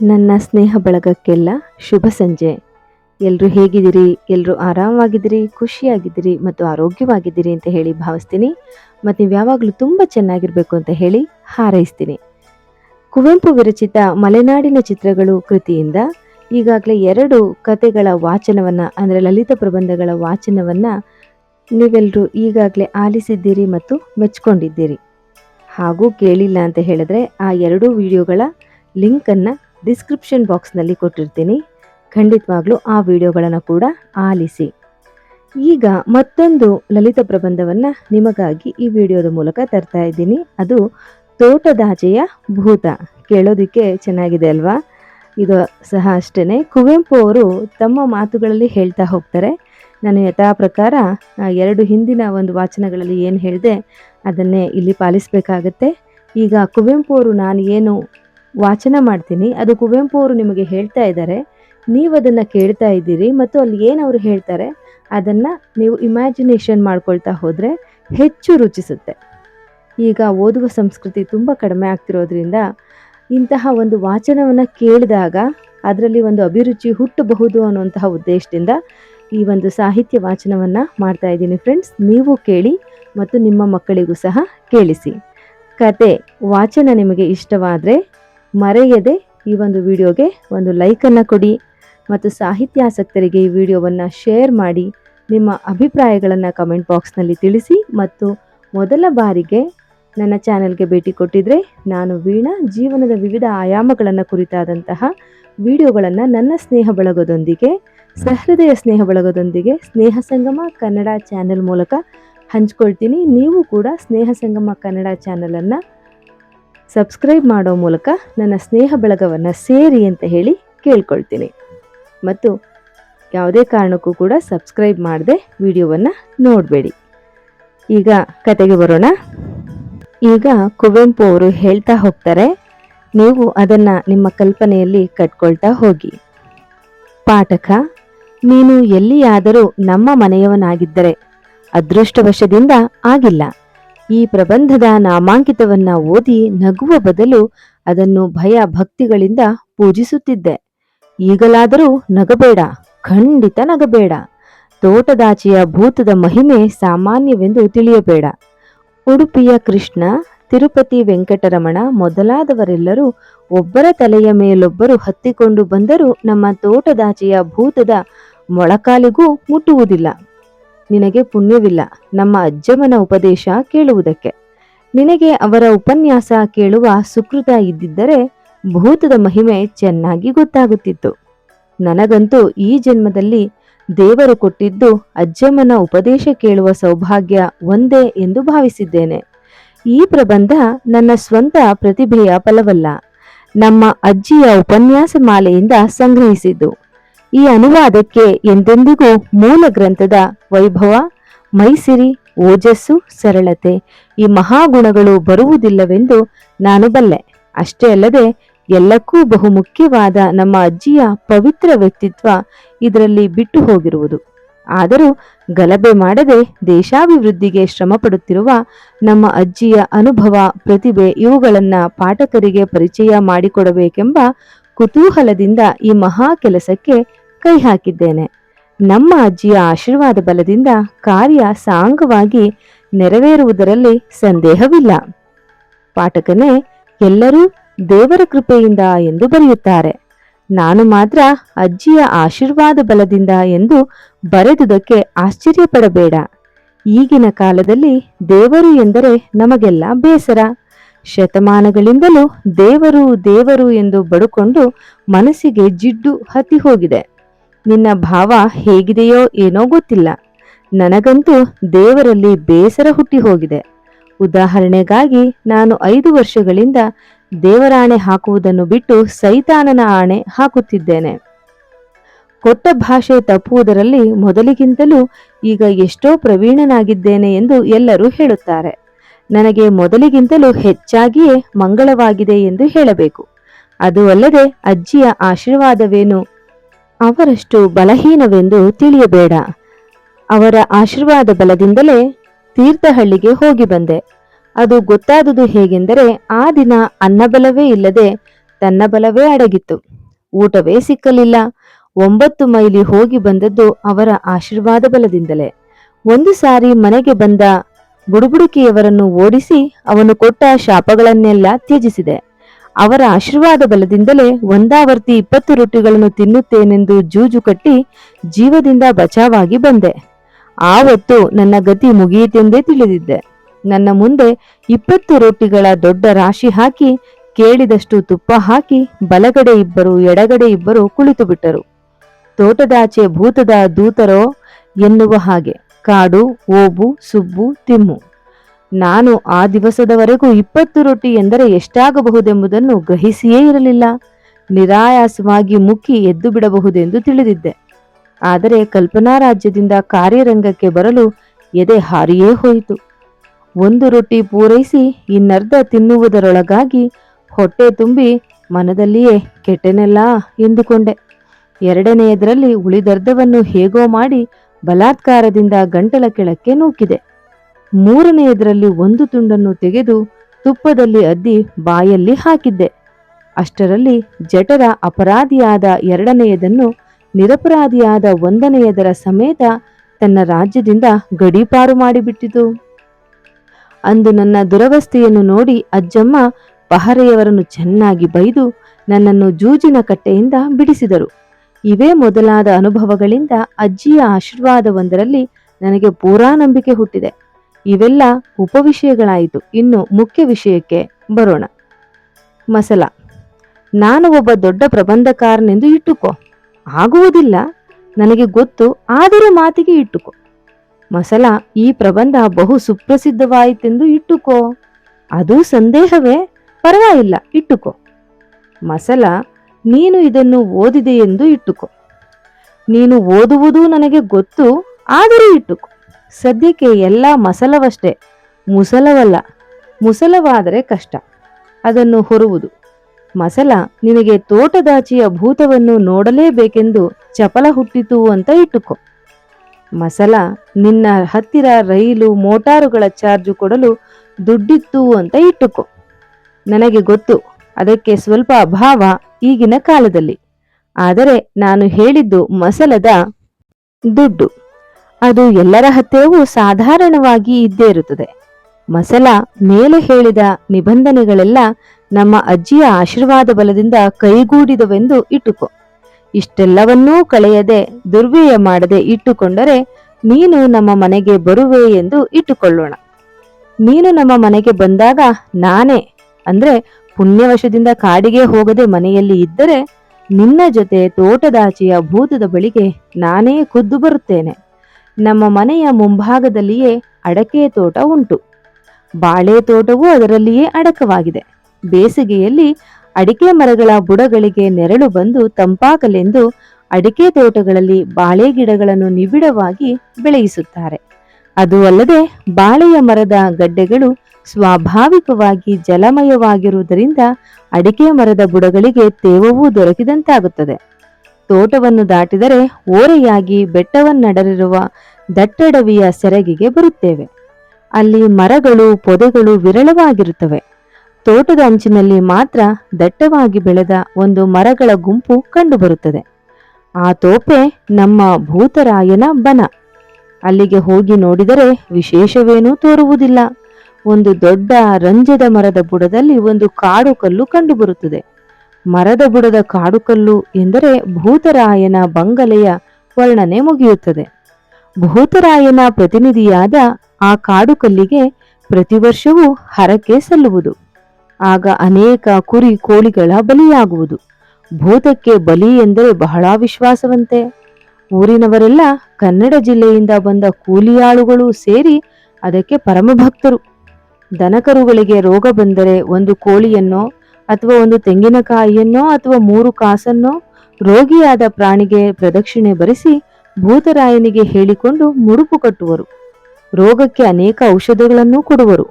ನನ್ನ ಸ್ನೇಹ ಬಳಗಕ್ಕೆಲ್ಲ ಶುಭ ಸಂಜೆ. ಎಲ್ಲರೂ ಹೇಗಿದ್ದೀರಿ? ಎಲ್ಲರೂ ಆರಾಮವಾಗಿದ್ದೀರಿ? ಖುಷಿಯಾಗಿದ್ದೀರಿ? ಮತ್ತು ಆರೋಗ್ಯವಾಗಿದ್ದೀರಿ ಅಂತ ಹೇಳಿ ಭಾವಿಸ್ತೀನಿ. ಮತ್ತು ನೀವು ಯಾವಾಗಲೂ ತುಂಬ ಚೆನ್ನಾಗಿರಬೇಕು ಅಂತ ಹೇಳಿ ಹಾರೈಸ್ತೀನಿ. ಕುವೆಂಪು ವಿರಚಿತ ಮಲೆನಾಡಿನ ಚಿತ್ರಗಳು ಕೃತಿಯಿಂದ ಈಗಾಗಲೇ ಎರಡು ಕತೆಗಳ ವಾಚನವನ್ನು, ಅಂದರೆ ಲಲಿತ ಪ್ರಬಂಧಗಳ ವಾಚನವನ್ನು ನೀವೆಲ್ಲರೂ ಈಗಾಗಲೇ ಆಲಿಸಿದ್ದೀರಿ ಮತ್ತು ಮೆಚ್ಕೊಂಡಿದ್ದೀರಿ. ಹಾಗೂ ಕೇಳಿಲ್ಲ ಅಂತ ಹೇಳಿದ್ರೆ ಆ ಎರಡೂ ವಿಡಿಯೋಗಳ ಲಿಂಕನ್ನು ಡಿಸ್ಕ್ರಿಪ್ಷನ್ ಬಾಕ್ಸ್ನಲ್ಲಿ ಕೊಟ್ಟಿರ್ತೀನಿ. ಖಂಡಿತವಾಗ್ಲೂ ಆ ವಿಡಿಯೋಗಳನ್ನು ಕೂಡ ಆಲಿಸಿ. ಈಗ ಮತ್ತೊಂದು ಲಲಿತ ಪ್ರಬಂಧವನ್ನು ನಿಮಗಾಗಿ ಈ ವಿಡಿಯೋದ ಮೂಲಕ ತರ್ತಾ ಇದ್ದೀನಿ. ಅದು ತೋಟದಾಚೆಯ ಭೂತ. ಕೇಳೋದಕ್ಕೆ ಚೆನ್ನಾಗಿದೆ ಅಲ್ವಾ? ಇದು ಸಹ ಅಷ್ಟೇ ಕುವೆಂಪು ಅವರು ತಮ್ಮ ಮಾತುಗಳಲ್ಲಿ ಹೇಳ್ತಾ ಹೋಗ್ತಾರೆ. ನಾನು ಯಥಾ ಪ್ರಕಾರ ಎರಡು ಹಿಂದಿನ ಒಂದು ವಾಚನಗಳಲ್ಲಿ ಏನು ಹೇಳಿದೆ ಅದನ್ನೇ ಇಲ್ಲಿ ಪಾಲಿಸಬೇಕಾಗತ್ತೆ. ಈಗ ಕುವೆಂಪು ಅವರು ನಾನು ಏನು ವಾಚನ ಮಾಡ್ತೀನಿ. ಅದು ಕುವೆಂಪು ಅವರು ನಿಮಗೆ ಹೇಳ್ತಾ ಇದ್ದಾರೆ. ನೀವು ಅದನ್ನು ಕೇಳ್ತಾ ಇದ್ದೀರಿ ಮತ್ತು ಅಲ್ಲಿ ಏನು ಅವರು ಹೇಳ್ತಾರೆ, ಅದನ್ನು ನೀವು ಇಮ್ಯಾಜಿನೇಷನ್ ಮಾಡ್ಕೊಳ್ತಾ ಹೋದರೆ ಹೆಚ್ಚು ರುಚಿಸುತ್ತೆ. ಈಗ ಓದುವ ಸಂಸ್ಕೃತಿ ತುಂಬ ಕಡಿಮೆ ಆಗ್ತಿರೋದ್ರಿಂದ ಇಂತಹ ಒಂದು ವಾಚನವನ್ನು ಕೇಳಿದಾಗ ಅದರಲ್ಲಿ ಒಂದು ಅಭಿರುಚಿ ಹುಟ್ಟಬಹುದು ಅನ್ನುವಂತಹ ಉದ್ದೇಶದಿಂದ ಈ ಒಂದು ಸಾಹಿತ್ಯ ವಾಚನವನ್ನು ಮಾಡ್ತಾ ಇದ್ದೀನಿ ಫ್ರೆಂಡ್ಸ್ ನೀವು ಕೇಳಿ ಮತ್ತು ನಿಮ್ಮ ಮಕ್ಕಳಿಗೂ ಸಹ ಕೇಳಿಸಿ. ಕತೆ, ವಾಚನ ನಿಮಗೆ ಇಷ್ಟವಾದರೆ ಮರೆಯದೆ ಈ ಒಂದು ವಿಡಿಯೋಗೆ ಒಂದು ಲೈಕನ್ನು ಕೊಡಿ ಮತ್ತು ಸಾಹಿತ್ಯಾಸಕ್ತರಿಗೆ ಈ ವಿಡಿಯೋವನ್ನು ಶೇರ್ ಮಾಡಿ ನಿಮ್ಮ ಅಭಿಪ್ರಾಯಗಳನ್ನು ಕಮೆಂಟ್ ಬಾಕ್ಸ್ನಲ್ಲಿ ತಿಳಿಸಿ ಮತ್ತು ಮೊದಲ ಬಾರಿಗೆ ನನ್ನ ಚಾನೆಲ್ಗೆ ಭೇಟಿ ಕೊಟ್ಟಿದ್ರೆ ನಾನು ವೀಣಾ ಜೀವನದ ವಿವಿಧ ಆಯಾಮಗಳನ್ನು ಕುರಿತಾದಂತಹ ವಿಡಿಯೋಗಳನ್ನು ನನ್ನ ಸ್ನೇಹ ಬಳಗದೊಂದಿಗೆ, ಸಹೃದಯ ಸ್ನೇಹ ಬಳಗದೊಂದಿಗೆ, ಸ್ನೇಹ ಸಂಗಮ ಕನ್ನಡ ಚಾನೆಲ್ ಮೂಲಕ ಹಂಚ್ಕೊಳ್ತೀನಿ. ನೀವು ಕೂಡ ಸ್ನೇಹ ಸಂಗಮ ಕನ್ನಡ ಚಾನಲನ್ನು ಸಬ್ಸ್ಕ್ರೈಬ್ ಮಾಡೋ ಮೂಲಕ ನನ್ನ ಸ್ನೇಹ ಬಳಗವನ್ನು ಸೇರಿ ಅಂತ ಹೇಳಿ ಕೇಳ್ಕೊಳ್ತೀನಿ. ಮತ್ತು ಯಾವುದೇ ಕಾರಣಕ್ಕೂ ಕೂಡ ಸಬ್ಸ್ಕ್ರೈಬ್ ಮಾಡದೆ ವಿಡಿಯೋವನ್ನು ನೋಡಬೇಡಿ. ಈಗ ಕತೆಗೆ ಬರೋಣ. ಈಗ ಕುವೆಂಪು ಅವರು ಹೇಳ್ತಾ ಹೋಗ್ತಾರೆ, ನೀವು ಅದನ್ನು ನಿಮ್ಮ ಕಲ್ಪನೆಯಲ್ಲಿ ಕಟ್ಕೊಳ್ತಾ ಹೋಗಿ. ಪಾಠಕ, ನೀನು ಎಲ್ಲಿಯಾದರೂ ನಮ್ಮ ಮನೆಯವನಾಗಿದ್ದರೆ, ಅದೃಷ್ಟವಶದಿಂದ ಆಗಿಲ್ಲ. ಈ ಪ್ರಬಂಧದ ನಾಮಾಂಕಿತವನ್ನ ಓದಿ ನಗುವ ಬದಲು ಅದನ್ನು ಭಯ ಭಕ್ತಿಗಳಿಂದ ಪೂಜಿಸುತ್ತಿದ್ದೆ. ಈಗಲಾದರೂ ನಗಬೇಡ, ಖಂಡಿತ ನಗಬೇಡ. ತೋಟದಾಚೆಯ ಭೂತದ ಮಹಿಮೆ ಸಾಮಾನ್ಯವೆಂದು ತಿಳಿಯಬೇಡ. ಉಡುಪಿಯ ಕೃಷ್ಣ, ತಿರುಪತಿ ವೆಂಕಟರಮಣ ಮೊದಲಾದವರೆಲ್ಲರೂ ಒಬ್ಬರ ತಲೆಯ ಮೇಲೊಬ್ಬರು ಹತ್ತಿಕೊಂಡು ಬಂದರೂ ನಮ್ಮ ತೋಟದಾಚೆಯ ಭೂತದ ಮೊಳಕಾಲಿಗೂ ಮುಟ್ಟುವುದಿಲ್ಲ. ನಿನಗೆ ಪುಣ್ಯವಿಲ್ಲ. ನಮ್ಮ ಅಜ್ಜಮ್ಮನ ಉಪದೇಶ ಕೇಳುವುದಕ್ಕೆ. ನಿನಗೆ ಅವರ ಉಪನ್ಯಾಸ ಕೇಳುವ ಸುಕೃತ ಇದ್ದಿದ್ದರೆ ಭೂತದ ಮಹಿಮೆ ಚೆನ್ನಾಗಿ ಗೊತ್ತಾಗುತ್ತಿತ್ತು. ನನಗಂತೂ ಈ ಜನ್ಮದಲ್ಲಿ ದೇವರು ಕೊಟ್ಟಿದ್ದು ಅಜ್ಜಮ್ಮನ ಉಪದೇಶ ಕೇಳುವ ಸೌಭಾಗ್ಯ ಒಂದೇ ಎಂದು ಭಾವಿಸಿದ್ದೇನೆ. ಈ ಪ್ರಬಂಧ ನನ್ನ ಸ್ವಂತ ಪ್ರತಿಭೆಯ ಫಲವಲ್ಲ. ನಮ್ಮ ಅಜ್ಜಿಯ ಉಪನ್ಯಾಸ ಮಾಲೆಯಿಂದ ಸಂಗ್ರಹಿಸಿದ್ದು. ಈ ಅನುವಾದಕ್ಕೆ ಎಂದೆಂದಿಗೂ ಮೂಲ ಗ್ರಂಥದ ವೈಭವ, ಮೈಸಿರಿ, ಓಜಸ್ಸು, ಸರಳತೆ ಈ ಮಹಾಗುಣಗಳು ಬರುವುದಿಲ್ಲವೆಂದು ನಾನು ಬಲ್ಲೆ. ಅಷ್ಟೇ ಅಲ್ಲದೆ ಎಲ್ಲಕ್ಕೂ ಬಹುಮುಖ್ಯವಾದ ನಮ್ಮ ಅಜ್ಜಿಯ ಪವಿತ್ರ ವ್ಯಕ್ತಿತ್ವ ಇದರಲ್ಲಿ ಬಿಟ್ಟು ಹೋಗಿರುವುದು. ಆದರೂ ಗಲಭೆ ಮಾಡದೆ ದೇಶಾಭಿವೃದ್ಧಿಗೆ ಶ್ರಮಪಡುತ್ತಿರುವ ನಮ್ಮ ಅಜ್ಜಿಯ ಅನುಭವ, ಪ್ರತಿಭೆ ಇವುಗಳನ್ನ ಪಾಠಕರಿಗೆ ಪರಿಚಯ ಮಾಡಿಕೊಡಬೇಕೆಂಬ ಕುತೂಹಲದಿಂದ ಈ ಮಹಾ ಕೆಲಸಕ್ಕೆ ಕೈ ಹಾಕಿದ್ದೇನೆ. ನಮ್ಮ ಅಜ್ಜಿಯ ಆಶೀರ್ವಾದ ಬಲದಿಂದ ಕಾರ್ಯ ಸಾಂಗವಾಗಿ ನೆರವೇರುವುದರಲ್ಲಿ ಸಂದೇಹವಿಲ್ಲ. ಪಾಠಕನೇ, ಎಲ್ಲರೂ ದೇವರ ಕೃಪೆಯಿಂದ ಎಂದು ಬರೆಯುತ್ತಾರೆ. ನಾನು ಮಾತ್ರ ಅಜ್ಜಿಯ ಆಶೀರ್ವಾದ ಬಲದಿಂದ ಎಂದು ಬರೆದುದಕ್ಕೆ ಆಶ್ಚರ್ಯಪಡಬೇಡ. ಈಗಿನ ಕಾಲದಲ್ಲಿ ದೇವರು ಎಂದರೆ ನಮಗೆಲ್ಲ ಬೇಸರ. ಶತಮಾನಗಳಿಂದಲೂ ದೇವರು ದೇವರು ಎಂದು ಬಡುಕೊಂಡು ಮನಸ್ಸಿಗೆ ಜಿಡ್ಡು ಹತ್ತಿ ಹೋಗಿದೆ. ನಿನ್ನ ಭಾವ ಹೇಗಿದೆಯೋ ಏನೋ ಗೊತ್ತಿಲ್ಲ. ನನಗಂತೂ ದೇವರಲ್ಲಿ ಬೇಸರ ಹುಟ್ಟಿ ಹೋಗಿದೆ. ಉದಾಹರಣೆಗಾಗಿ, ನಾನು ಐದು ವರ್ಷಗಳಿಂದ ದೇವರಾಣೆ ಹಾಕುವುದನ್ನು ಬಿಟ್ಟು ಸೈತಾನನ ಆಣೆ ಹಾಕುತ್ತಿದ್ದೇನೆ. ಕೊಟ್ಟ ಭಾಷೆ ತಪ್ಪುವುದರಲ್ಲಿ ಮೊದಲಿಗಿಂತಲೂ ಈಗ ಎಷ್ಟೋ ಪ್ರವೀಣನಾಗಿದ್ದೇನೆ ಎಂದು ಎಲ್ಲರೂ ಹೇಳುತ್ತಾರೆ. ನನಗೆ ಮೊದಲಿಗಿಂತಲೂ ಹೆಚ್ಚಾಗಿಯೇ ಮಂಗಳವಾಗಿದೆ ಎಂದು ಹೇಳಬೇಕು. ಅದು ಅಲ್ಲದೆ ಅಜ್ಜಿಯ ಆಶೀರ್ವಾದವೇನು? ಅವರಷ್ಟು ಬಲಹೀನವೆಂದು ತಿಳಿಯಬೇಡ. ಅವರ ಆಶೀರ್ವಾದ ಬಲದಿಂದಲೇ ತೀರ್ಥಹಳ್ಳಿಗೆ ಹೋಗಿ ಬಂದೆ. ಅದು ಗೊತ್ತಾದುದು ಹೇಗೆಂದರೆ ಆ ದಿನ ಅನ್ನಬಲವೇ ಇಲ್ಲದೆ ತನ್ನ ಬಲವೇ ಅಡಗಿತ್ತು. ಊಟವೇ ಸಿಕ್ಕಲಿಲ್ಲ. ಒಂಬತ್ತು ಮೈಲಿ ಹೋಗಿ ಬಂದದ್ದು ಅವರ ಆಶೀರ್ವಾದ ಬಲದಿಂದಲೇ. ಒಂದು ಸಾರಿ ಮನೆಗೆ ಬಂದ ಬುಡುಬುಡುಕಿಯವರನ್ನು ಓಡಿಸಿ ಅವನು ಕೊಟ್ಟ ಶಾಪಗಳನ್ನೆಲ್ಲ ತ್ಯಜಿಸಿದೆ. ಅವರ ಆಶೀರ್ವಾದ ಬಲದಿಂದಲೇ ಒಂದಾವರ್ತಿ ಇಪ್ಪತ್ತು ರೊಟ್ಟಿಗಳನ್ನು ತಿನ್ನುತ್ತೇನೆಂದು ಜೂಜು ಕಟ್ಟಿ ಜೀವದಿಂದ ಬಚಾವಾಗಿ ಬಂದೆ. ಆವತ್ತು ನನ್ನ ಗತಿ ಮುಗಿಯಿತೆಂದೇ ತಿಳಿದಿದ್ದೆ. ನನ್ನ ಮುಂದೆ ಇಪ್ಪತ್ತು ರೊಟ್ಟಿಗಳ ದೊಡ್ಡ ರಾಶಿ ಹಾಕಿ, ಕೇಳಿದಷ್ಟು ತುಪ್ಪ ಹಾಕಿ, ಬಲಗಡೆ ಇಬ್ಬರು, ಎಡಗಡೆ ಇಬ್ಬರು ಕುಳಿತು ಬಿಟ್ಟರು. ತೋಟದಾಚೆ ಭೂತದ ದೂತರೋ ಎನ್ನುವ ಹಾಗೆ, ಕಾಡು, ಓಬು, ಸುಬ್ಬು, ತಿಮ್ಮು. ನಾನು ಆ ದಿವಸದವರೆಗೂ ಇಪ್ಪತ್ತು ರೊಟ್ಟಿ ಎಂದರೆ ಎಷ್ಟಾಗಬಹುದೆಂಬುದನ್ನು ಗ್ರಹಿಸಿಯೇ ಇರಲಿಲ್ಲ. ನಿರಾಯಾಸವಾಗಿ ಮುಕ್ಕಿ ಎದ್ದು ಬಿಡಬಹುದೆಂದು ತಿಳಿದಿದ್ದೆ. ಆದರೆ ಕಲ್ಪನಾ ರಾಜ್ಯದಿಂದ ಕಾರ್ಯರಂಗಕ್ಕೆ ಬರಲು ಎದೆ ಹಾರಿಯೇ ಹೋಯಿತು. ಒಂದು ರೊಟ್ಟಿ ಪೂರೈಸಿ ಇನ್ನರ್ಧ ತಿನ್ನುವುದರೊಳಗಾಗಿ ಹೊಟ್ಟೆ ತುಂಬಿ ಮನದಲ್ಲಿಯೇ ಕೆಟ್ಟೆನೆಲ್ಲ ಎಂದುಕೊಂಡೆ. ಎರಡನೆಯದರಲ್ಲಿ ಉಳಿದರ್ಧವನ್ನು ಹೇಗೋ ಮಾಡಿ ಬಲಾತ್ಕಾರದಿಂದ ಗಂಟಲ ಕೆಳಕ್ಕೆ ನೂಕಿದೆ. ಮೂರನೆಯದರಲ್ಲಿ ಒಂದು ತುಂಡನ್ನು ತೆಗೆದು ತುಪ್ಪದಲ್ಲಿ ಅದ್ದಿ ಬಾಯಲ್ಲಿ ಹಾಕಿದ್ದೆ. ಅಷ್ಟರಲ್ಲಿ ಜಠರ ಅಪರಾಧಿಯಾದ ಎರಡನೆಯದನ್ನು ನಿರಪರಾಧಿಯಾದ ಒಂದನೆಯದರ ಸಮೇತ ತನ್ನ ರಾಜ್ಯದಿಂದ ಗಡೀಪಾರು ಮಾಡಿಬಿಟ್ಟಿತು. ಅಂದು ನನ್ನ ದುರವಸ್ಥೆಯನ್ನು ನೋಡಿ ಅಜ್ಜಮ್ಮ ಪಹರೆಯವರನ್ನು ಚೆನ್ನಾಗಿ ಬೈದು ನನ್ನನ್ನು ಜೂಜಿನ ಕಟ್ಟೆಯಿಂದ ಬಿಡಿಸಿದರು. ಇವೇ ಮೊದಲಾದ ಅನುಭವಗಳಿಂದ ಅಜ್ಜಿಯ ಆಶೀರ್ವಾದವೊಂದರಲ್ಲಿ ನನಗೆ ಪೂರಾ ನಂಬಿಕೆ ಹುಟ್ಟಿದೆ. ಇವೆಲ್ಲ ಉಪವಿಷಯಗಳಾಯಿತು. ಇನ್ನು ಮುಖ್ಯ ವಿಷಯಕ್ಕೆ ಬರೋಣ. ಮಸಲ. ನಾನು ಒಬ್ಬ ದೊಡ್ಡ ಪ್ರಬಂಧಕಾರನೆಂದು ಇಟ್ಟುಕೋ. ಆಗುವುದಿಲ್ಲ. ನನಗೆ ಗೊತ್ತು, ಆದರೂ ಮಾತಿಗೆ ಇಟ್ಟುಕೋ. ಮಸಲ ಈ ಪ್ರಬಂಧ ಬಹು ಸುಪ್ರಸಿದ್ಧವಾಯಿತೆಂದು ಇಟ್ಟುಕೋ. ಅದು ಸಂದೇಹವೇ? ಪರವಾಗಿಲ್ಲ, ಇಟ್ಟುಕೋ. ಮಸಲ, ನೀನು ಇದನ್ನು ಓದಿದೆ ಎಂದು ಇಟ್ಟುಕೋ. ನೀನು ಓದುವುದು ನನಗೆ ಗೊತ್ತು, ಆದರೂ ಇಟ್ಟುಕೋ. ಸದ್ಯಕ್ಕೆ ಎಲ್ಲ ಮಸಲವಷ್ಟೇ. ಮುಸಲವಲ್ಲ. ಮುಸಲವಾದರೆ ಕಷ್ಟ. ಅದನ್ನು ಹೊರುವುದು. ಮಸಲ ನಿನಗೆ ತೋಟದಾಚಿಯ ಭೂತವನ್ನು ನೋಡಲೇಬೇಕೆಂದು ಚಪಲ ಹುಟ್ಟಿತು ಅಂತ ಇಟ್ಟುಕೊ. ಮಸಲ ನಿನ್ನ ಹತ್ತಿರ ರೈಲು ಮೋಟಾರುಗಳ ಚಾರ್ಜು ಕೊಡಲು ದುಡ್ಡಿತ್ತು ಅಂತ ಇಟ್ಟುಕೊ. ನನಗೆ ಗೊತ್ತು. ಅದಕ್ಕೆ ಸ್ವಲ್ಪ ಅಭಾವ ಈಗಿನ ಕಾಲದಲ್ಲಿ. ಆದರೆ ನಾನು ಹೇಳಿದ್ದು ಮಸಲದ ದುಡ್ಡು. ಅದು ಎಲ್ಲರ ಹತ್ತಿರವೂ ಸಾಧಾರಣವಾಗಿ ಇದ್ದೇ ಇರುತ್ತದೆ. ಮಸಲ ಮೇಲೆ ಹೇಳಿದ ನಿಬಂಧನೆಗಳೆಲ್ಲ ನಮ್ಮ ಅಜ್ಜಿಯ ಆಶೀರ್ವಾದ ಬಲದಿಂದ ಕೈಗೂಡಿದವೆಂದು ಇಟ್ಟುಕೊ. ಇಷ್ಟೆಲ್ಲವನ್ನೂ ಕಳೆಯದೆ ದುರ್ವ್ಯಯ ಮಾಡದೆ ಇಟ್ಟುಕೊಂಡರೆ ನೀನು ನಮ್ಮ ಮನೆಗೆ ಬರುವೆ ಎಂದು ಇಟ್ಟುಕೊಳ್ಳೋಣ. ನೀನು ನಮ್ಮ ಮನೆಗೆ ಬಂದಾಗ ನಾನೇ, ಅಂದ್ರೆ ಪುಣ್ಯವಶದಿಂದ ಕಾಡಿಗೆ ಹೋಗದೆ ಮನೆಯಲ್ಲಿ ಇದ್ದರೆ ನಿನ್ನ ಜೊತೆ ತೋಟದಾಚೆಯ ಭೂತದ ಬಳಿಗೆ ನಾನೇ ಖುದ್ದು ಬರುತ್ತೇನೆ. ನಮ್ಮ ಮನೆಯ ಮುಂಭಾಗದಲ್ಲಿಯೇ ಅಡಕೆ ತೋಟ ಉಂಟು. ಬಾಳೆ ತೋಟವೂ ಅದರಲ್ಲಿಯೇ ಅಡಕವಾಗಿದೆ. ಬೇಸಿಗೆಯಲ್ಲಿ ಅಡಿಕೆ ಮರಗಳ ಬುಡಗಳಿಗೆ ನೆರಳು ಬಂದು ತಂಪಾಗಲೆಂದು ಅಡಿಕೆ ತೋಟಗಳಲ್ಲಿ ಬಾಳೆ ಗಿಡಗಳನ್ನು ನಿಬಿಡವಾಗಿ ಬೆಳೆಯಿಸುತ್ತಾರೆ. ಅದು ಅಲ್ಲದೆ ಬಾಳೆಯ ಮರದ ಗಡ್ಡೆಗಳು ಸ್ವಾಭಾವಿಕವಾಗಿ ಜಲಮಯವಾಗಿರುವುದರಿಂದ ಅಡಿಕೆ ಮರದ ಬುಡಗಳಿಗೆ ತೇವವೂ ದೊರಕಿದಂತಾಗುತ್ತದೆ. ತೋಟವನ್ನು ದಾಟಿದರೆ ಓರೆಯಾಗಿ ಬೆಟ್ಟವನ್ನಡರಿರುವ ದಟ್ಟಡವಿಯ ಸೆರಗಿಗೆ ಬರುತ್ತೇವೆ. ಅಲ್ಲಿ ಮರಗಳು, ಪೊದೆಗಳು ವಿರಳವಾಗಿರುತ್ತವೆ. ತೋಟದ ಅಂಚಿನಲ್ಲಿ ಮಾತ್ರ ದಟ್ಟವಾಗಿ ಬೆಳೆದ ಒಂದು ಮರಗಳ ಗುಂಪು ಕಂಡುಬರುತ್ತದೆ. ಆ ತೋಪೆ ನಮ್ಮ ಭೂತರಾಯನ ಬನ. ಅಲ್ಲಿಗೆ ಹೋಗಿ ನೋಡಿದರೆ ವಿಶೇಷವೇನೂ ತೋರುವುದಿಲ್ಲ. ಒಂದು ದೊಡ್ಡ ರಂಜದ ಮರದ ಬುಡದಲ್ಲಿ ಒಂದು ಕಾಡು ಕಲ್ಲು ಕಂಡುಬರುತ್ತದೆ. ಮರದ ಬುಡದ ಕಾಡುಕಲ್ಲು ಎಂದರೆ ಭೂತರಾಯನ ಬಂಗಲೆಯ ವರ್ಣನೆ ಮುಗಿಯುತ್ತದೆ. ಭೂತರಾಯನ ಪ್ರತಿನಿಧಿಯಾದ ಆ ಕಾಡುಕಲ್ಲಿಗೆ ಪ್ರತಿ ವರ್ಷವೂ ಹರಕೆ ಸಲ್ಲುವುದು. ಆಗ ಅನೇಕ ಕುರಿ ಕೋಳಿಗಳ ಬಲಿಯಾಗುವುದು. ಭೂತಕ್ಕೆ ಬಲಿ ಎಂದರೆ ಬಹಳ ವಿಶ್ವಾಸವಂತೆ. ಊರಿನವರೆಲ್ಲ ಕನ್ನಡ ಜಿಲ್ಲೆಯಿಂದ ಬಂದ ಕೂಲಿಯಾಳುಗಳು ಸೇರಿ ಅದಕ್ಕೆ ಪರಮಭಕ್ತರು. ದನಕರುಗಳಿಗೆ ರೋಗ ಬಂದರೆ ಒಂದು ಕೋಳಿಯನ್ನೋ ಅಥವಾ ಒಂದು ತೆಂಗಿನಕಾಯಿಯನ್ನೋ ಅಥವಾ ಮೂರು ಕಾಸನ್ನೋ ರೋಗಿಯಾದ ಪ್ರಾಣಿಗೆ ಪ್ರದಕ್ಷಿಣೆ ಬರೆಸಿ ಭೂತರಾಯನಿಗೆ ಹೇಳಿಕೊಂಡು ಮುಡುಪು ಕಟ್ಟುವರು. ರೋಗಕ್ಕೆ ಅನೇಕ ಔಷಧಗಳನ್ನು ಕೊಡುವರು.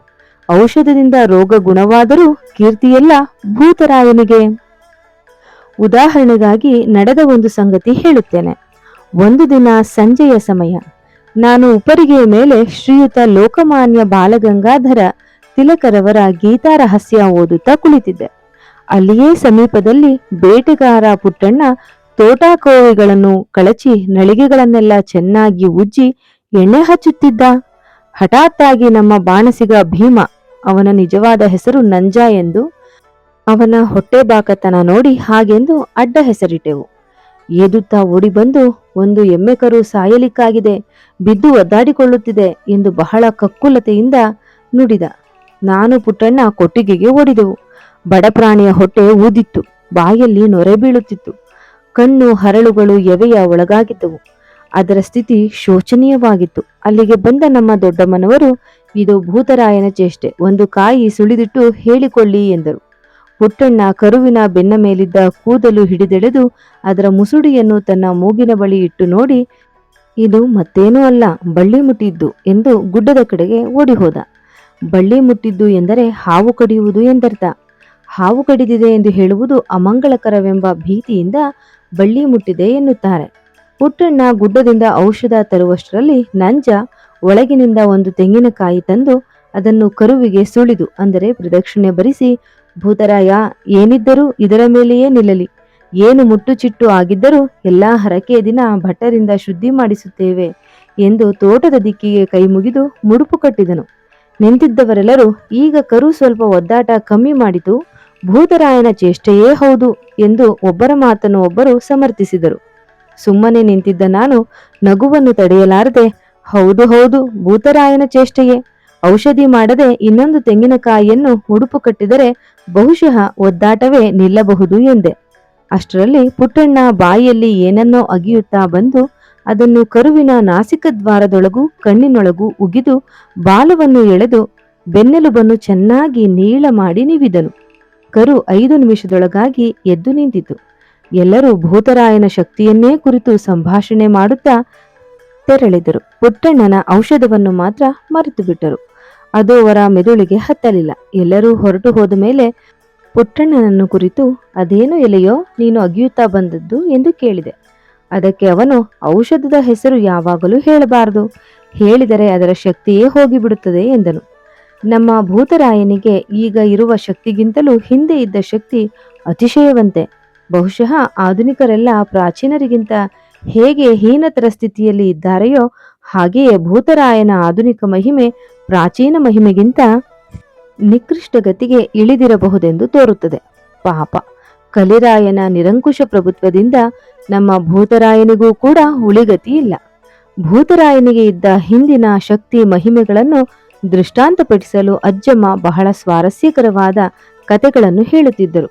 ಔಷಧದಿಂದ ರೋಗ ಗುಣವಾದರೂ ಕೀರ್ತಿಯೆಲ್ಲ ಭೂತರಾಯನಿಗೆ. ಉದಾಹರಣೆಗಾಗಿ ನಡೆದ ಒಂದು ಸಂಗತಿ ಹೇಳುತ್ತೇನೆ. ಒಂದು ದಿನ ಸಂಜೆಯ ಸಮಯ. ನಾನು ಉಪರಿಗೆಯ ಮೇಲೆ ಶ್ರೀಯುತ ಲೋಕಮಾನ್ಯ ಬಾಲಗಂಗಾಧರ ತಿಲಕರವರ ಗೀತಾರಹಸ್ಯ ಓದುತ್ತಾ ಕುಳಿತಿದ್ದೆ. ಅಲ್ಲಿಯೇ ಸಮೀಪದಲ್ಲಿ ಬೇಟೆಗಾರ ಪುಟ್ಟಣ್ಣ ತೋಟಾಕೋವಿಗಳನ್ನು ಕಳಚಿ ನಳಿಗೆಗಳನ್ನೆಲ್ಲ ಚೆನ್ನಾಗಿ ಉಜ್ಜಿ ಎಣ್ಣೆ ಹಚ್ಚುತ್ತಿದ್ದ. ಹಠಾತ್ತಾಗಿ ನಮ್ಮ ಬಾಣಸಿಗ ಭೀಮ ಅವನ ನಿಜವಾದ ಹೆಸರು ನಂಜ ಎಂದು ಅವನ ಹೊಟ್ಟೆ ಬಾಕತನ ನೋಡಿ ಹಾಗೆಂದು ಅಡ್ಡ ಹೆಸರಿಟ್ಟೆವು. ಏದುತ್ತಾ ಓಡಿ ಬಂದು ಒಂದು ಎಮ್ಮೆ ಕರು ಸಾಯಲಿಕ್ಕಾಗಿದೆ, ಬಿದ್ದು ಒದ್ದಾಡಿಕೊಳ್ಳುತ್ತಿದೆ ಎಂದು ಬಹಳ ಕಕ್ಕುಲತೆಯಿಂದ ನುಡಿದ. ನಾನು ಪುಟ್ಟಣ್ಣ ಕೊಟ್ಟಿಗೆಗೆ ಓಡಿದೆವು. ಬಡಪ್ರಾಣಿಯ ಹೊಟ್ಟೆ ಊದಿತ್ತು, ಬಾಯಲ್ಲಿ ನೊರೆ ಬೀಳುತ್ತಿತ್ತು. ಕಣ್ಣು ಹರಳುಗಳು ಎವೆಯ ಒಳಗಾಗಿದ್ದವು. ಅದರ ಸ್ಥಿತಿ ಶೋಚನೀಯವಾಗಿತ್ತು. ಅಲ್ಲಿಗೆ ಬಂದ ನಮ್ಮ ದೊಡ್ಡಮ್ಮನವರು ಇದು ಭೂತರಾಯನ ಚೇಷ್ಟೆ, ಒಂದು ಕಾಯಿ ಸುಳಿದಿಟ್ಟು ಹೇಳಿಕೊಳ್ಳಿ ಎಂದರು. ಪುಟ್ಟಣ್ಣ ಕರುವಿನ ಬೆನ್ನ ಮೇಲಿದ್ದ ಕೂದಲು ಹಿಡಿದೆಳೆದು ಅದರ ಮುಸುಡಿಯನ್ನು ತನ್ನ ಮೂಗಿನ ಬಳಿ ಇಟ್ಟು ನೋಡಿ, ಇದು ಮತ್ತೇನೂ ಅಲ್ಲ, ಬಳ್ಳಿ ಮುಟ್ಟಿದ್ದು ಎಂದು ಗುಡ್ಡದ ಕಡೆಗೆ ಓಡಿ ಹೋದ ಬಳ್ಳಿ ಮುಟ್ಟಿದ್ದು ಎಂದರೆ ಹಾವು ಕಡಿಯುವುದು ಎಂದರ್ಥ. ಹಾವು ಕಡಿದಿದೆ ಎಂದು ಹೇಳುವುದು ಅಮಂಗಳಕರವೆಂಬ ಭೀತಿಯಿಂದ ಬಳ್ಳಿ ಮುಟ್ಟಿದೆ ಎನ್ನುತ್ತಾರೆ. ಪುಟ್ಟಣ್ಣ ಗುಡ್ಡದಿಂದ ಔಷಧ ತರುವಷ್ಟರಲ್ಲಿ ನಂಜ ಒಳಗಿನಿಂದ ಒಂದು ತೆಂಗಿನಕಾಯಿ ತಂದು ಅದನ್ನು ಕರುವಿಗೆ ಸುಳಿದು, ಅಂದರೆ ಪ್ರದಕ್ಷಿಣೆ ಬರಿಸಿ, ಭೂತರಾಯ, ಏನಿದ್ದರೂ ಇದರ ಮೇಲೆಯೇ ನಿಲ್ಲಲಿ. ಏನು ಮುಟ್ಟುಚಿಟ್ಟು ಆಗಿದ್ದರೂ ಎಲ್ಲ ಹರಕೆಯ ದಿನ ಭಟ್ಟರಿಂದ ಶುದ್ಧಿ ಮಾಡಿಸುತ್ತೇವೆ ಎಂದು ತೋಟದ ದಿಕ್ಕಿಗೆ ಕೈ ಮುಗಿದು ಮುಡುಪು ಕಟ್ಟಿದನು. ನಿಂತಿದ್ದವರೆಲ್ಲರೂ ಈಗ ಕರು ಸ್ವಲ್ಪ ಒದ್ದಾಟ ಕಮ್ಮಿ ಮಾಡಿತು. ಭೂತರಾಯನ ಚೇಷ್ಟೆಯೇ ಹೌದು ಎಂದು ಒಬ್ಬರ ಮಾತನ್ನು ಒಬ್ಬರು ಸಮರ್ಥಿಸಿದರು. ಸುಮ್ಮನೆ ನಿಂತಿದ್ದ ನಾನು ನಗುವನ್ನು ತಡೆಯಲಾರದೆ, ಹೌದು ಹೌದು, ಭೂತರಾಯನ ಚೇಷ್ಟೆಯೇ. ಔಷಧಿ ಮಾಡದೆ ಇನ್ನೊಂದು ತೆಂಗಿನಕಾಯಿಯನ್ನು ಉಡುಪು ಕಟ್ಟಿದರೆ ಬಹುಶಃ ಒದ್ದಾಟವೇ ನಿಲ್ಲಬಹುದು ಎಂದೆ. ಅಷ್ಟರಲ್ಲಿ ಪುಟ್ಟಣ್ಣ ಬಾಯಿಯಲ್ಲಿ ಏನನ್ನೋ ಅಗಿಯುತ್ತಾ ಬಂದು ಅದನ್ನು ಕರುವಿನ ನಾಸಿಕ ದ್ವಾರದೊಳಗೂ ಕಣ್ಣಿನೊಳಗೂ ಉಗಿದು ಬಾಲವನ್ನು ಎಳೆದು ಬೆನ್ನೆಲುಬನ್ನು ಚೆನ್ನಾಗಿ ನೀಳ ಮಾಡಿ ನಿವಿದನು. ಕರು ಐದು ನಿಮಿಷದೊಳಗಾಗಿ ಎದ್ದು ನಿಂತಿತು. ಎಲ್ಲರೂ ಭೂತರಾಯನ ಶಕ್ತಿಯನ್ನೇ ಕುರಿತು ಸಂಭಾಷಣೆ ಮಾಡುತ್ತಾ ತೆರಳಿದರು. ಪುಟ್ಟಣ್ಣನ ಔಷಧವನ್ನು ಮಾತ್ರ ಮರೆತು ಬಿಟ್ಟರು ಅದು ಅವರ ಮೆದುಳಿಗೆ ಹತ್ತಲಿಲ್ಲ. ಎಲ್ಲರೂ ಹೊರಟು ಹೋದ ಮೇಲೆ ಪುಟ್ಟಣ್ಣನನ್ನು ಕುರಿತು, ಅದೇನು ಎಲೆಯೋ, ನೀನು ಅಗಿಯುತ್ತಾ ಬಂದದ್ದು? ಎಂದು ಕೇಳಿದೆ. ಅದಕ್ಕೆ ಅವನು, ಔಷಧದ ಹೆಸರು ಯಾವಾಗಲೂ ಹೇಳಬಾರದು. ಹೇಳಿದರೆ ಅದರ ಶಕ್ತಿಯೇ ಹೋಗಿಬಿಡುತ್ತದೆ, ಎಂದನು. ನಮ್ಮ ಭೂತರಾಯನಿಗೆ ಈಗ ಇರುವ ಶಕ್ತಿಗಿಂತಲೂ ಹಿಂದೆ ಇದ್ದ ಶಕ್ತಿ ಅತಿಶಯವಂತೆ. ಬಹುಶಃ ಆಧುನಿಕರೆಲ್ಲ ಪ್ರಾಚೀನರಿಗಿಂತ ಹೇಗೆ ಹೀನತರ ಸ್ಥಿತಿಯಲ್ಲಿ ಇದ್ದಾರೆಯೋ ಹಾಗೆಯೇ ಭೂತರಾಯನ ಆಧುನಿಕ ಮಹಿಮೆ ಪ್ರಾಚೀನ ಮಹಿಮೆಗಿಂತ ನಿಕೃಷ್ಟಗತಿಗೆ ಇಳಿದಿರಬಹುದೆಂದು ತೋರುತ್ತದೆ. ಪಾಪ, ಕಲಿರಾಯನ ನಿರಂಕುಶ ಪ್ರಭುತ್ವದಿಂದ ನಮ್ಮ ಭೂತರಾಯನಿಗೂ ಕೂಡ ಉಳಿಗತಿ ಇಲ್ಲ ಭೂತರಾಯನಿಗೆ ಇದ್ದ ಹಿಂದಿನ ಶಕ್ತಿ ಮಹಿಮೆಗಳನ್ನು ದೃಷ್ಟಾಂತಪಡಿಸಲು ಅಜ್ಜಮ್ಮ ಬಹಳ ಸ್ವಾರಸ್ಯಕರವಾದ ಕತೆಗಳನ್ನು ಹೇಳುತ್ತಿದ್ದರು.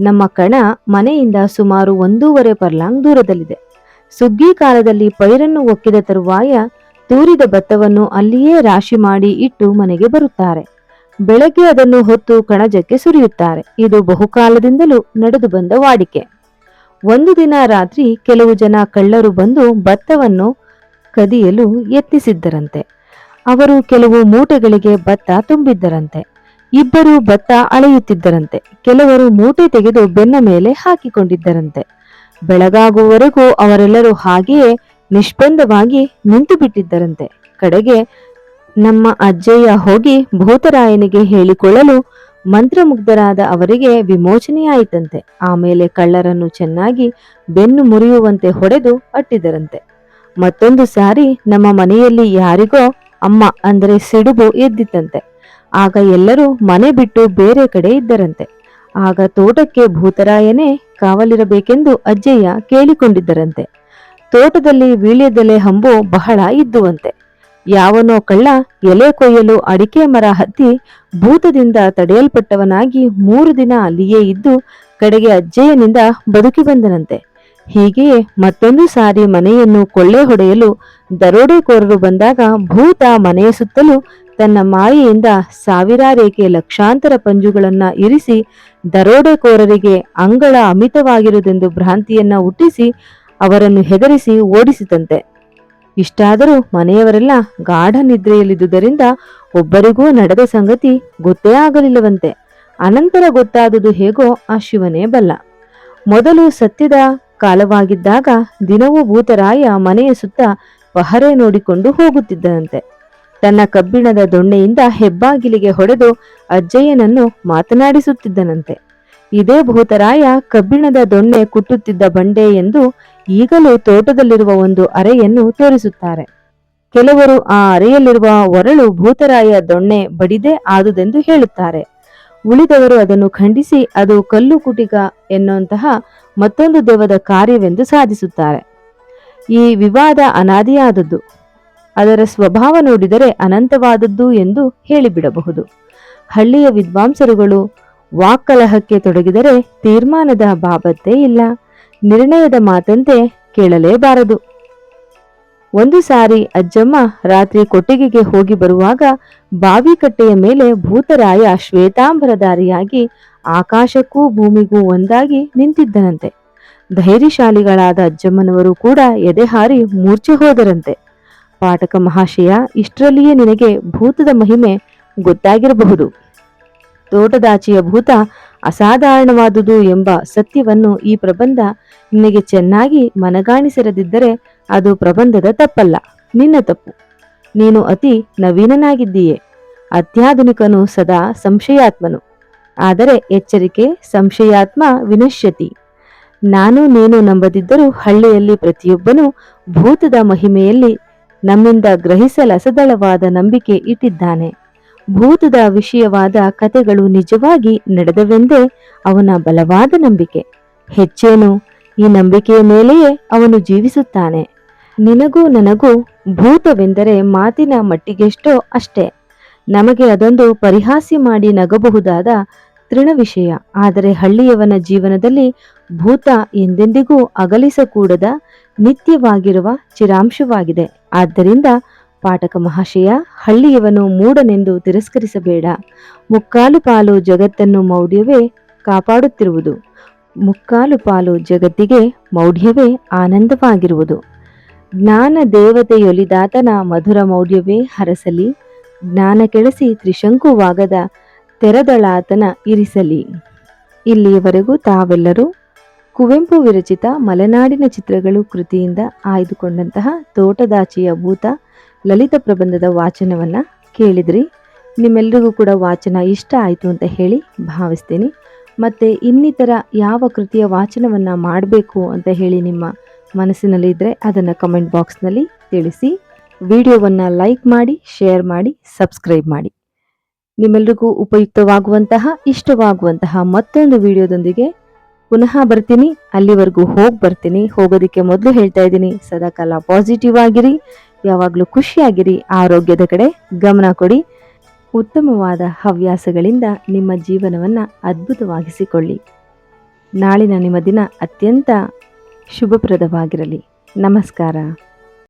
ನಮ್ಮ ಕಣ ಮನೆಯಿಂದ ಸುಮಾರು ಒಂದೂವರೆ ಪರ್ಲಾಂಗ್ ದೂರದಲ್ಲಿದೆ. ಸುಗ್ಗಿ ಕಾಲದಲ್ಲಿ ಪೈರನ್ನು ಒಕ್ಕಿದ ತರುವಾಯ ತೂರಿದ ಭತ್ತವನ್ನು ಅಲ್ಲಿಯೇ ರಾಶಿ ಮಾಡಿ ಇಟ್ಟು ಮನೆಗೆ ಬರುತ್ತಾರೆ. ಬೆಳಗ್ಗೆ ಅದನ್ನು ಹೊತ್ತು ಕಣಜಕ್ಕೆ ಸುರಿಯುತ್ತಾರೆ. ಇದು ಬಹುಕಾಲದಿಂದಲೂ ನಡೆದು ಬಂದ ವಾಡಿಕೆ. ಒಂದು ದಿನ ರಾತ್ರಿ ಕೆಲವು ಜನ ಕಳ್ಳರು ಬಂದು ಭತ್ತವನ್ನು ಕದಿಯಲು ಯತ್ನಿಸಿದ್ದರಂತೆ. ಅವರು ಕೆಲವು ಮೂಟೆಗಳಿಗೆ ಭತ್ತ ತುಂಬಿದ್ದರಂತೆ. ಇಬ್ಬರು ಭತ್ತ ಅಳೆಯುತ್ತಿದ್ದರಂತೆ. ಕೆಲವರು ಮೂಟೆ ತೆಗೆದು ಬೆನ್ನ ಮೇಲೆ ಹಾಕಿಕೊಂಡಿದ್ದರಂತೆ. ಬೆಳಗಾಗುವವರೆಗೂ ಅವರೆಲ್ಲರೂ ಹಾಗೆಯೇ ನಿಷ್ಪಂದವಾಗಿ ನಿಂತು ಬಿಟ್ಟಿದ್ದರಂತೆ ಕಡೆಗೆ ನಮ್ಮ ಅಜ್ಜಯ್ಯ ಹೋಗಿ ಭೂತರಾಯನಿಗೆ ಹೇಳಿಕೊಳ್ಳಲು ಮಂತ್ರಮುಗ್ಧರಾದ ಅವರಿಗೆ ವಿಮೋಚನೆಯಾಯಿತಂತೆ. ಆಮೇಲೆ ಕಳ್ಳರನ್ನು ಚೆನ್ನಾಗಿ ಬೆನ್ನು ಮುರಿಯುವಂತೆ ಹೊಡೆದು ಅಟ್ಟಿದರಂತೆ ಮತ್ತೊಂದು ಸಾರಿ ನಮ್ಮ ಮನೆಯಲ್ಲಿ ಯಾರಿಗೋ ಅಮ್ಮ ಅಂದರೆ ಸಿಡುಬು ಎದ್ದಿತ್ತಂತೆ. ಆಗ ಎಲ್ಲರೂ ಮನೆ ಬಿಟ್ಟು ಬೇರೆ ಕಡೆ ಇದ್ದರಂತೆ. ಆಗ ತೋಟಕ್ಕೆ ಭೂತರಾಯನೇ ಕಾವಲಿರಬೇಕೆಂದು ಅಜ್ಜಯ್ಯ ಕೇಳಿಕೊಂಡಿದ್ದರಂತೆ. ತೋಟದಲ್ಲಿ ವೀಳ್ಯದೆಲೆ ಹಂಬು ಬಹಳ ಇದ್ದುವಂತೆ. ಯಾವನೋ ಕಳ್ಳ ಎಲೆ ಕೊಯ್ಯಲು ಅಡಿಕೆ ಮರ ಹತ್ತಿ ಭೂತದಿಂದ ತಡೆಯಲ್ಪಟ್ಟವನಾಗಿ ಮೂರು ದಿನ ಅಲ್ಲಿಯೇ ಇದ್ದು ಕಡೆಗೆ ಅಜ್ಜಯ್ಯನಿಂದ ಬದುಕಿ ಬಂದನಂತೆ. ಹೀಗೆಯೇ ಮತ್ತೊಂದು ಸಾರಿ ಮನೆಯನ್ನು ಕೊಳ್ಳೆ ಹೊಡೆಯಲು ದರೋಡೆಕೋರರು ಬಂದಾಗ ಭೂತ ಮನೆಯ ಸುತ್ತಲೂ ತನ್ನ ಮಾಯೆಯಿಂದ ಸಾವಿರಾರೇಕೆ ಲಕ್ಷಾಂತರ ಪಂಜುಗಳನ್ನ ಇರಿಸಿ ದರೋಡೆಕೋರರಿಗೆ ಅಂಗಳ ಅಮಿತವಾಗಿರುವುದೆಂದು ಭ್ರಾಂತಿಯನ್ನ ಹುಟ್ಟಿಸಿ ಅವರನ್ನು ಹೆದರಿಸಿ ಓಡಿಸಿತಂತೆ. ಇಷ್ಟಾದರೂ ಮನೆಯವರೆಲ್ಲ ಗಾಢ ನಿದ್ರೆಯಲ್ಲಿದ್ದುದರಿಂದ ಒಬ್ಬರಿಗೂ ನಡೆದ ಸಂಗತಿ ಗೊತ್ತೇ ಆಗಲಿಲ್ಲವಂತೆ. ಅನಂತರ ಗೊತ್ತಾದುದು ಹೇಗೋ ಆ ಶಿವನೇ ಬಲ್ಲ. ಮೊದಲು ಸತ್ಯದ ಕಾಲವಾಗಿದ್ದಾಗ ದಿನವೂ ಭೂತರಾಯ ಮನೆಯ ಸುತ್ತ ಪಹರೆ ನೋಡಿಕೊಂಡು ಹೋಗುತ್ತಿದ್ದನಂತೆ. ತನ್ನ ಕಬ್ಬಿಣದ ದೊಣ್ಣೆಯಿಂದ ಹೆಬ್ಬಾಗಿಲಿಗೆ ಹೊಡೆದು ಅಜ್ಜಯ್ಯನನ್ನು ಮಾತನಾಡಿಸುತ್ತಿದ್ದನಂತೆ. ಇದೇ ಭೂತರಾಯ ಕಬ್ಬಿಣದ ದೊಣ್ಣೆ ಕುಟ್ಟುತ್ತಿದ್ದ ಬಂಡೆ ಎಂದು ಈಗಲೂ ತೋಟದಲ್ಲಿರುವ ಒಂದು ಅರೆಯನ್ನು ತೋರಿಸುತ್ತಾರೆ. ಕೆಲವರು ಆ ಅರೆಯಲ್ಲಿರುವ ಒರಳು ಭೂತರಾಯ ದೊಣ್ಣೆ ಬಡಿದೆ ಆದುದೆಂದು ಹೇಳುತ್ತಾರೆ. ಉಳಿದವರು ಅದನ್ನು ಖಂಡಿಸಿ ಅದು ಕಲ್ಲು ಕುಟಿಕ ಎನ್ನುವಂತಹ ಮತ್ತೊಂದು ದೆವ್ವದ ಕಾರ್ಯವೆಂದು ಸಾಧಿಸುತ್ತಾರೆ. ಈ ವಿವಾದ ಅನಾದಿಯಾದದ್ದು. ಅದರ ಸ್ವಭಾವ ನೋಡಿದರೆ ಅನಂತವಾದದ್ದು ಎಂದು ಹೇಳಿಬಿಡಬಹುದು. ಹಳ್ಳಿಯ ವಿದ್ವಾಂಸರುಗಳು ವಾಕ್ಕಲಹಕ್ಕೆ ತೊಡಗಿದರೆ ತೀರ್ಮಾನದ ಬಾಬತ್ತೇ ಇಲ್ಲ. ನಿರ್ಣಯದ ಮಾತಂತೆ ಕೇಳಲೇಬಾರದು. ಒಂದು ಸಾರಿ ಅಜ್ಜಮ್ಮ ರಾತ್ರಿ ಕೊಟ್ಟಿಗೆಗೆ ಹೋಗಿ ಬರುವಾಗ ಬಾವಿಕಟ್ಟೆಯ ಮೇಲೆ ಭೂತರಾಯ ಶ್ವೇತಾಂಬರಧಾರಿಯಾಗಿ ಆಕಾಶಕ್ಕೂ ಭೂಮಿಗೂ ಒಂದಾಗಿ ನಿಂತಿದ್ದನಂತೆ. ಧೈರ್ಯಶಾಲಿಗಳಾದ ಅಜ್ಜಮ್ಮನವರು ಕೂಡ ಎದೆಹಾರಿ ಮೂರ್ಛೆ ಹೋದರಂತೆ. ಪಾಠಕ ಮಹಾಶಯ, ಇಷ್ಟರಲ್ಲಿಯೇ ನಿನಗೆ ಭೂತದ ಮಹಿಮೆ ಗೊತ್ತಾಗಿರಬಹುದು. ತೋಟದಾಚಿಯ ಭೂತ ಅಸಾಧಾರಣವಾದುದು ಎಂಬ ಸತ್ಯವನ್ನು ಈ ಪ್ರಬಂಧ ನಿನಗೆ ಚೆನ್ನಾಗಿ ಮನಗಾಣಿಸಿರದಿದ್ದರೆ ಅದು ಪ್ರಬಂಧದ ತಪ್ಪಲ್ಲ, ನಿನ್ನ ತಪ್ಪು. ನೀನು ಅತಿ ನವೀನನಾಗಿದ್ದೀಯೆ. ಅತ್ಯಾಧುನಿಕನು ಸದಾ ಸಂಶಯಾತ್ಮನು. ಆದರೆ ಎಚ್ಚರಿಕೆ, ಸಂಶಯಾತ್ಮ ವಿನಶ್ಯತಿ. ನಾನು ನೀನು ನಂಬದಿದ್ದರೂ ಹಳ್ಳಿಯಲ್ಲಿ ಪ್ರತಿಯೊಬ್ಬನೂ ಭೂತದ ಮಹಿಮೆಯಲ್ಲಿ ನಮ್ಮಿಂದ ಗ್ರಹಿಸಲಸದಳವಾದ ನಂಬಿಕೆ ಇಟ್ಟಿದ್ದಾನೆ. ಭೂತದ ವಿಷಯವಾದ ಕತೆಗಳು ನಿಜವಾಗಿ ನಡೆದವೆಂದೇ ಅವನ ಬಲವಾದ ನಂಬಿಕೆ. ಹೆಚ್ಚೇನು, ಈ ನಂಬಿಕೆಯ ಮೇಲೆಯೇ ಅವನು ಜೀವಿಸುತ್ತಾನೆ. ನಿನಗೂ ನನಗೂ ಭೂತವೆಂದರೆ ಮಾತಿನ ಮಟ್ಟಿಗೆಷ್ಟೋ ಅಷ್ಟೇ. ನಮಗೆ ಅದೊಂದು ಪರಿಹಾಸಿ ಮಾಡಿ ನಗಬಹುದಾದ ತೃಣ ವಿಷಯ. ಆದರೆ ಹಳ್ಳಿಯವನ ಜೀವನದಲ್ಲಿ ಭೂತ ಎಂದೆಂದಿಗೂ ಅಗಲಿಸಕೂಡದ ನಿತ್ಯವಾಗಿರುವ ಚಿರಾಂಶವಾಗಿದೆ. ಆದ್ದರಿಂದ ಪಾಠಕ ಮಹಾಶಯ, ಹಳ್ಳಿಯವನು ಮೂಡನೆಂದು ತಿರಸ್ಕರಿಸಬೇಡ. ಮುಕ್ಕಾಲು ಪಾಲು ಜಗತ್ತನ್ನು ಮೌಢ್ಯವೇ ಕಾಪಾಡುತ್ತಿರುವುದು. ಮುಕ್ಕಾಲು ಪಾಲು ಜಗತ್ತಿಗೆ ಮೌಢ್ಯವೇ ಆನಂದವಾಗಿರುವುದು. ಜ್ಞಾನ ದೇವತೆಯೊಲಿದಾತನ ಮಧುರ ಮೌಢ್ಯವೇ ಹರಸಲಿ. ಜ್ಞಾನ ಕೆಳಸಿ ತ್ರಿಶಂಕುವಾಗದ ತೆರದಳಾತನ ಇರಿಸಲಿ. ಇಲ್ಲಿಯವರೆಗೂ ತಾವೆಲ್ಲರೂ ಕುವೆಂಪು ವಿರಚಿತ ಮಲೆನಾಡಿನ ಚಿತ್ರಗಳು ಕೃತಿಯಿಂದ ಆಯ್ದುಕೊಂಡಂತಹ ತೋಟದಾಚಿಯ ಭೂತ ಲಲಿತ ಪ್ರಬಂಧದ ವಾಚನವನ್ನು ಕೇಳಿದ್ರಿ. ನಿಮ್ಮೆಲ್ಲರಿಗೂ ಕೂಡ ವಾಚನ ಇಷ್ಟ ಆಯಿತು ಅಂತ ಹೇಳಿ ಭಾವಿಸ್ತೀನಿ. ಮತ್ತು ಇನ್ನಿತರ ಯಾವ ಕೃತಿಯ ವಾಚನವನ್ನು ಮಾಡಬೇಕು ಅಂತ ಹೇಳಿ ನಿಮ್ಮ ಮನಸ್ಸಿನಲ್ಲಿ ಇದ್ದರೆ ಅದನ್ನು ಕಮೆಂಟ್ ಬಾಕ್ಸ್ನಲ್ಲಿ ತಿಳಿಸಿ. ವಿಡಿಯೋವನ್ನು ಲೈಕ್ ಮಾಡಿ ಶೇರ್ ಮಾಡಿ ಸಬ್ಸ್ಕ್ರೈಬ್ ಮಾಡಿ. ನಿಮ್ಮೆಲ್ರಿಗೂ ಉಪಯುಕ್ತವಾಗುವಂತಹ, ಇಷ್ಟವಾಗುವಂತಹ ಮತ್ತೊಂದು ವಿಡಿಯೋದೊಂದಿಗೆ ಪುನಃ ಬರ್ತೀನಿ. ಅಲ್ಲಿವರೆಗೂ ಹೋಗಿ ಬರ್ತೀನಿ. ಹೋಗೋದಕ್ಕೆ ಮೊದಲು ಹೇಳ್ತಾ ಇದ್ದೀನಿ, ಸದಾಕಾಲ ಪಾಸಿಟಿವ್ ಆಗಿರಿ, ಯಾವಾಗಲೂ ಖುಷಿಯಾಗಿರಿ, ಆರೋಗ್ಯದ ಕಡೆ ಗಮನ ಕೊಡಿ. ಉತ್ತಮವಾದ ಹವ್ಯಾಸಗಳಿಂದ ನಿಮ್ಮ ಜೀವನವನ್ನು ಅದ್ಭುತವಾಗಿಸಿಕೊಳ್ಳಿ. ನಾಳಿನ ನಿಮ್ಮ ದಿನ ಅತ್ಯಂತ ಶುಭಪ್ರದವಾಗಿರಲಿ. ನಮಸ್ಕಾರ.